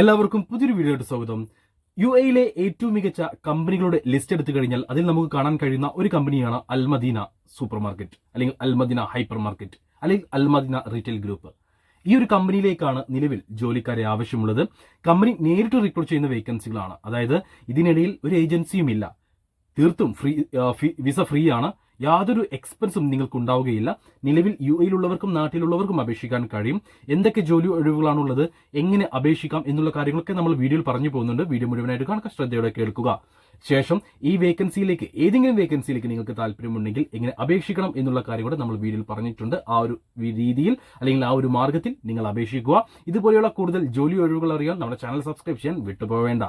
എല്ലാവർക്കും പുതിയൊരു വീഡിയോയുടെ സ്വാഗതം. യു എയിലെ ഏറ്റവും മികച്ച കമ്പനികളുടെ ലിസ്റ്റ് എടുത്തു കഴിഞ്ഞാൽ അതിൽ നമുക്ക് കാണാൻ കഴിയുന്ന ഒരു കമ്പനിയാണ് അൽമദീന സൂപ്പർ മാർക്കറ്റ് അല്ലെങ്കിൽ അൽമദീന ഹൈപ്പർ മാർക്കറ്റ് അല്ലെങ്കിൽ അൽമദീന റീറ്റെയിൽ ഗ്രൂപ്പ് ഈ ഒരു കമ്പനിയിലേക്കാണ് നിലവിൽ ജോലിക്കാരെ ആവശ്യമുള്ളത്. കമ്പനി നേരിട്ട് റിക്രൂട്ട് ചെയ്യുന്ന വേക്കൻസികളാണ് അതായത് ഇതിനിടയിൽ ഒരു ഏജൻസിയും ഇല്ല. തീർത്തും ഫ്രീ വിസ ഫ്രീ ആണ് യാതൊരു എക്സ്പെൻസും നിങ്ങൾക്ക് ഉണ്ടാവുകയില്ല നിലവിൽ യു എയിലുള്ളവർക്കും നാട്ടിലുള്ളവർക്കും അപേക്ഷിക്കാൻ കഴിയും. എന്തൊക്കെ ജോലി ഒഴിവുകളാണുള്ളത് എങ്ങനെ അപേക്ഷിക്കാം എന്നുള്ള കാര്യങ്ങളൊക്കെ നമ്മൾ വീഡിയോയിൽ പറഞ്ഞു പോകുന്നുണ്ട്. വീഡിയോ മുഴുവനായിട്ട് കാണുക ശ്രദ്ധയോടെ കേൾക്കുക. ശേഷം ഈ വേക്കൻസിയിലേക്ക് ഏതെങ്കിലും വേക്കൻസിയിലേക്ക് നിങ്ങൾക്ക് താല്പര്യമുണ്ടെങ്കിൽ എങ്ങനെ അപേക്ഷിക്കണം എന്നുള്ള കാര്യം കൂടെ നമ്മൾ വീഡിയോയിൽ പറഞ്ഞിട്ടുണ്ട്. ആ ഒരു രീതിയിൽ അല്ലെങ്കിൽ ആ ഒരു മാർഗത്തിൽ നിങ്ങൾ അപേക്ഷിക്കുക. ഇതുപോലെയുള്ള കൂടുതൽ ജോലി ഒഴിവുകൾ അറിയാൻ നമ്മുടെ ചാനൽ സബ്സ്ക്രൈബ് ചെയ്യാൻ വിട്ടുപോവേണ്ട.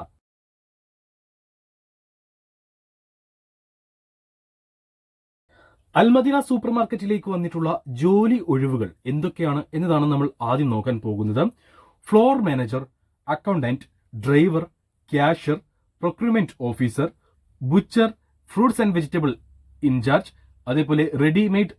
അൽമദീന സൂപ്പർ മാർക്കറ്റിലേക്ക് വന്നിട്ടുള്ള ജോലി ഒഴിവുകൾ എന്തൊക്കെയാണ് എന്നതാണ് നമ്മൾ ആദ്യം നോക്കാൻ പോകുന്നത്. Floor manager accountant driver cashier procurement officer butcher fruits and vegetable incharge അതേപോലെ readymade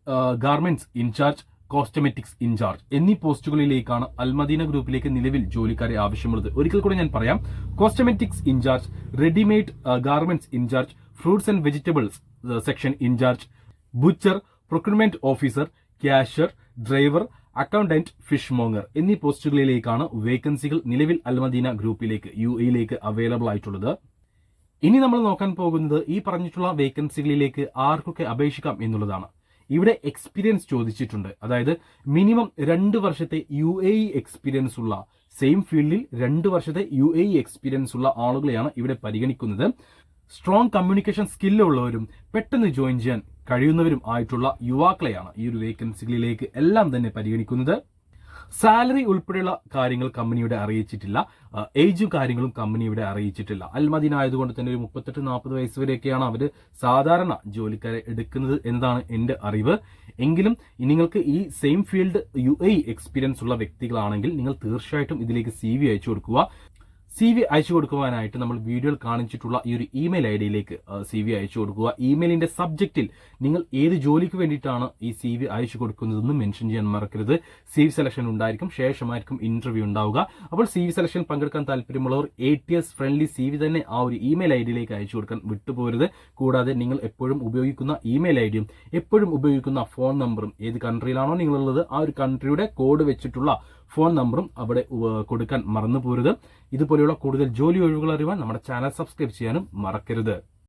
garments incharge cosmetics incharge എന്നീ പോസ്റ്റുകളിലേക്കാണ് അൽമദീന ഗ്രൂപ്പിലേക്ക് നിലവിൽ ജോലിക്കാരെ ആവശ്യമുള്ളത്. ഒരിക്കൽ കൂടെ ഞാൻ പറയാം. Cosmetics incharge readymade garments incharge fruits and vegetables section incharge butcher procurement officer cashier driver accountant fishmonger എന്നീ പോസ്റ്റുകളിലേക്കാണ് വേക്കൻസികൾ നിലവിൽ അൽമദീന ഗ്രൂപ്പിലേക്ക് യു എയിലേക്ക് അവൈലബിൾ ആയിട്ടുള്ളത്. ഇനി നമ്മൾ നോക്കാൻ പോകുന്നത് ഈ പറഞ്ഞിട്ടുള്ള വേക്കൻസികളിലേക്ക് ആർക്കൊക്കെ അപേക്ഷിക്കാം എന്നുള്ളതാണ്. ഇവിടെ എക്സ്പീരിയൻസ് ചോദിച്ചിട്ടുണ്ട്. അതായത് മിനിമം രണ്ട് വർഷത്തെ യു എ എക്സ്പീരിയൻസ് ഉള്ള സെയിം ഫീൽഡിൽ രണ്ട് വർഷത്തെ യു എ എക്സ്പീരിയൻസ് ഉള്ള ആളുകളെയാണ് ഇവിടെ പരിഗണിക്കുന്നത്. സ്ട്രോങ് കമ്മ്യൂണിക്കേഷൻ സ്കില്ലുള്ളവരും പെട്ടെന്ന് ജോയിൻ ചെയ്യാൻ കഴിയുന്നവരും ആയിട്ടുള്ള യുവാക്കളെയാണ് ഈ ഒരു വേക്കൻസികളിലേക്ക് എല്ലാം തന്നെ പരിഗണിക്കുന്നത്. സാലറി ഉൾപ്പെടെയുള്ള കാര്യങ്ങൾ കമ്പനിയുടെ അറിയിച്ചിട്ടില്ല. ഏജും കാര്യങ്ങളും കമ്പനിയുടെ അറിയിച്ചിട്ടില്ല. അൽമദീന ആയതുകൊണ്ട് തന്നെ ഒരു മുപ്പത്തെട്ട് നാൽപ്പത് വയസ്സ് വരെയൊക്കെയാണ് അവർ സാധാരണ ജോലിക്കാരെ എടുക്കുന്നത് എന്നതാണ് എന്റെ അറിവ്. എങ്കിലും നിങ്ങൾക്ക് ഈ same field U A experience ഉള്ള വ്യക്തികളാണെങ്കിൽ നിങ്ങൾ തീർച്ചയായിട്ടും ഇതിലേക്ക് സി വി അയച്ചു കൊടുക്കുക. സി വി അയച്ചു കൊടുക്കുവാനായിട്ട് നമ്മൾ വീഡിയോയിൽ കാണിച്ചിട്ടുള്ള ഈ ഒരു ഇമെയിൽ ഐ ഡിയിലേക്ക് സി വി അയച്ചു കൊടുക്കുക. ഇമെയിലിന്റെ സബ്ജക്റ്റിൽ നിങ്ങൾ ഏത് ജോലിക്ക് വേണ്ടിയിട്ടാണ് ഈ സി വി അയച്ചു കൊടുക്കുന്നതെന്ന് മെൻഷൻ ചെയ്യാൻ മറക്കരുത്. സി വി സെലക്ഷൻ ഉണ്ടായിരിക്കും ശേഷമായിരിക്കും ഇന്റർവ്യൂ ഉണ്ടാവുക. അപ്പോൾ സി വി സെലക്ഷൻ പങ്കെടുക്കാൻ താല്പര്യമുള്ളവർ A T S friendly C V തന്നെ ആ ഒരു ഇമെയിൽ ഐ ഡിയിലേക്ക് അയച്ചു കൊടുക്കാൻ വിട്ടുപോകരുത് കൂടാതെ നിങ്ങൾ എപ്പോഴും ഉപയോഗിക്കുന്ന ഇമെയിൽ ഐ ഡിയും എപ്പോഴും ഉപയോഗിക്കുന്ന ഫോൺ നമ്പറും ഏത് കൺട്രിയിലാണോ നിങ്ങളുള്ളത് ആ ഒരു കൺട്രിയുടെ കോഡ് വെച്ചിട്ടുള്ള ഫോൺ നമ്പറും അവിടെ കൊടുക്കാൻ മറന്നു പോരുത് ഇതുപോലെയുള്ള കൂടുതൽ ജോലി ഒഴിവുകൾ അറിയുവാൻ നമ്മുടെ ചാനൽ സബ്സ്ക്രൈബ് ചെയ്യാനും മറക്കരുത്.